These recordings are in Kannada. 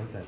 想起来了。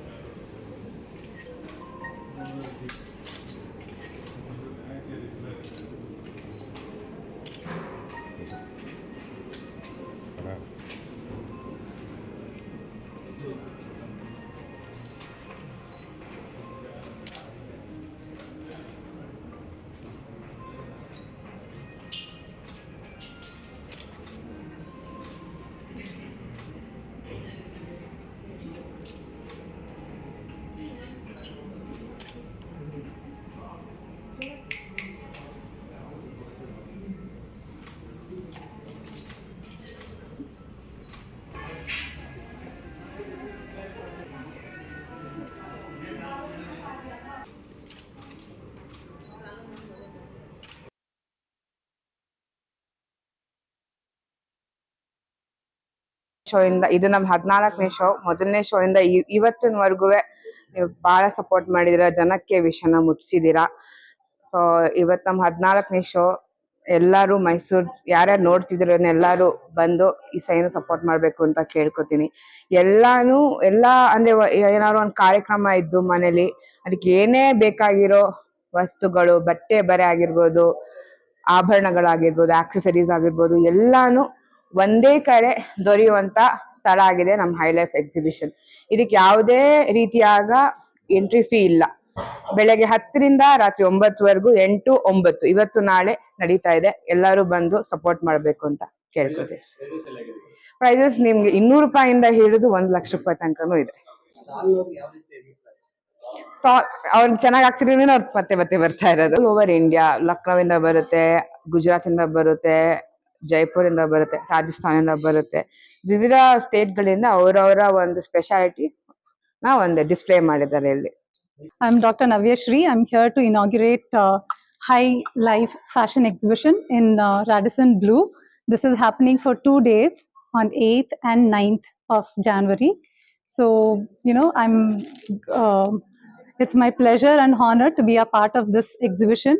ಶೋ ಇಂದ ಇದು ನಮ್ಮ ಹದಿನಾಲ್ಕನೇ ಶೋ. ಮೊದಲನೇ ಶೋ ಇಂದ ಇವತ್ತಿನವರೆಗೂ ನೀವು ಬಹಳ ಸಪೋರ್ಟ್ ಮಾಡಿದಿರ, ಜನಕ್ಕೆ ವಿಷಯನ ಮುಟ್ಸಿದೀರ. ಸೊ ಇವತ್ ನಮ್ಮ ಹದಿನಾಲ್ಕನೇ ಶೋ, ಎಲ್ಲಾರು ಮೈಸೂರ್, ಯಾರ್ಯಾರು ನೋಡ್ತಿದ್ರು ಎಲ್ಲಾರು ಬಂದು ಈ ಸೈನ್ ಸಪೋರ್ಟ್ ಮಾಡ್ಬೇಕು ಅಂತ ಕೇಳ್ಕೊತೀನಿ. ಎಲ್ಲಾನು, ಎಲ್ಲಾ ಅಂದ್ರೆ ಏನಾದ್ರು ಒಂದು ಕಾರ್ಯಕ್ರಮ ಇದ್ದು ಮನೇಲಿ ಅದಕ್ಕೆ ಏನೇ ಬೇಕಾಗಿರೋ ವಸ್ತುಗಳು, ಬಟ್ಟೆ ಬರೆ ಆಗಿರ್ಬೋದು, ಆಭರಣಗಳಾಗಿರ್ಬೋದು ಆಕ್ಸೆಸರೀಸ್ ಆಗಿರ್ಬೋದು, ಎಲ್ಲಾನು ಒಂದೇ ಕಡೆ ದೊರೆಯುವಂತ ಸ್ಥಳ ಆಗಿದೆ ನಮ್ಮ ಹೈಲೈಫ್ ಎಕ್ಸಿಬಿಷನ್ ಇದಕ್ಕೆ ಯಾವುದೇ ರೀತಿಯಾಗ ಎಂಟ್ರಿ ಫೀ ಇಲ್ಲ. ಬೆಳಗ್ಗೆ ಹತ್ತರಿಂದ ರಾತ್ರಿ ಒಂಬತ್ತುವರೆಗೂ ಎಂಟು ಒಂಬತ್ತು. ಇವತ್ತು ನಾಳೆ ನಡೀತಾ ಇದೆ. ಎಲ್ಲರೂ ಬಂದು ಸಪೋರ್ಟ್ ಮಾಡಬೇಕು ಅಂತ ಕೇಳ್ತದೆ ಪ್ರೈಸಸ್ ನಿಮ್ಗೆ ಇನ್ನೂರು ರೂಪಾಯಿಂದ ಹಿಡಿದು ಒಂದ್ ಲಕ್ಷ ರೂಪಾಯಿ ತನಕನೂ ಇದೆ. ಸ್ಟಾಕ್ ಅವ್ರು ಚೆನ್ನಾಗಿ ಆಗ್ತಿರೋದ್ರಿಂದ ಅವ್ರು ಮತ್ತೆ ಮತ್ತೆ ಬರ್ತಾ ಇರೋದು. ಓವರ್ ಇಂಡಿಯಾ ಲಕ್ನೋವಿಂದ ಬರುತ್ತೆ ಗುಜರಾತ್ ಇಂದ ಬರುತ್ತೆ ಜೈಪುರ್ ಇಂದ ಬರುತ್ತೆ ರಾಜಸ್ಥಾನದಿಂದ ಬರುತ್ತೆ. ವಿವಿಧ ಸ್ಟೇಟ್ ಗಳಿಂದ ಅವರವರ ಒಂದು ಸ್ಪೆಷಾಲಿಟಿ ನ ಒಂದು ಡಿಸ್ಪ್ಲೇ ಮಾಡಿದ್ದಾರೆ ಇಲ್ಲಿ. I am doctor Navyashree I am here to inaugurate high life fashion exhibition in Radisson Blu this is happening for two days on eighth and ninth of January so you know I am it's my pleasure and honour to be a part of this exhibition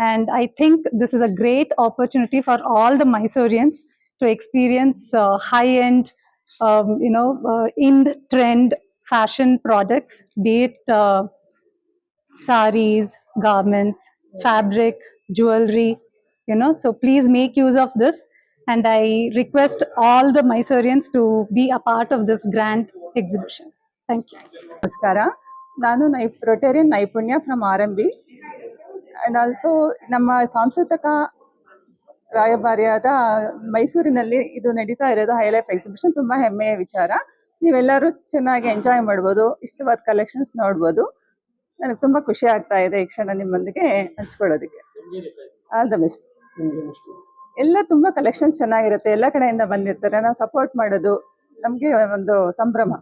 And I think this is a great opportunity for all the Mysoreans to experience uh, high end, um, you know, uh, in trend fashion products, be it uh, saris, garments, fabric, jewelry, you know. So please make use of this. And I request all the Mysoreans to be a part of this grand exhibition. Thank you. ನಮಸ್ಕಾರ ನಾನು ನೈ Rotarian Naipunya from R M B and also ನಮ್ಮ ಸಾಂಸ್ಕೃತಿಕ ರಾಯಭಾರಿಯಾದ ಮೈಸೂರಿನಲ್ಲಿ ಇದು ನಡೀತಾ ಇರೋದು ಹೈಲೈಫ್ ಎಕ್ಸಿಬಿಷನ್ ತುಂಬಾ ಹೆಮ್ಮೆಯ ವಿಚಾರ. ನೀವೆಲ್ಲರೂ ಚೆನ್ನಾಗಿ ಎಂಜಾಯ್ ಮಾಡ್ಬೋದು. ಇಷ್ಟವಾದ ಕಲೆಕ್ಷನ್ಸ್ ನೋಡ್ಬೋದು. ನನಗೆ ತುಂಬಾ ಖುಷಿ ಆಗ್ತಾ ಇದೆ ಈ ಕ್ಷಣ ನಿಮ್ಮೊಂದಿಗೆ ಹಂಚ್ಕೊಳ್ಳೋದಕ್ಕೆ. ಆಲ್ ದ ಬೆಸ್ಟ್ ಎಲ್ಲ ತುಂಬಾ ಕಲೆಕ್ಷನ್ಸ್ ಚೆನ್ನಾಗಿರುತ್ತೆ. ಎಲ್ಲ ಕಡೆಯಿಂದ ಬಂದಿರ್ತಾರೆ. ನಾವು ಸಪೋರ್ಟ್ ಮಾಡೋದು ನಮಗೆ ಒಂದು ಸಂಭ್ರಮ.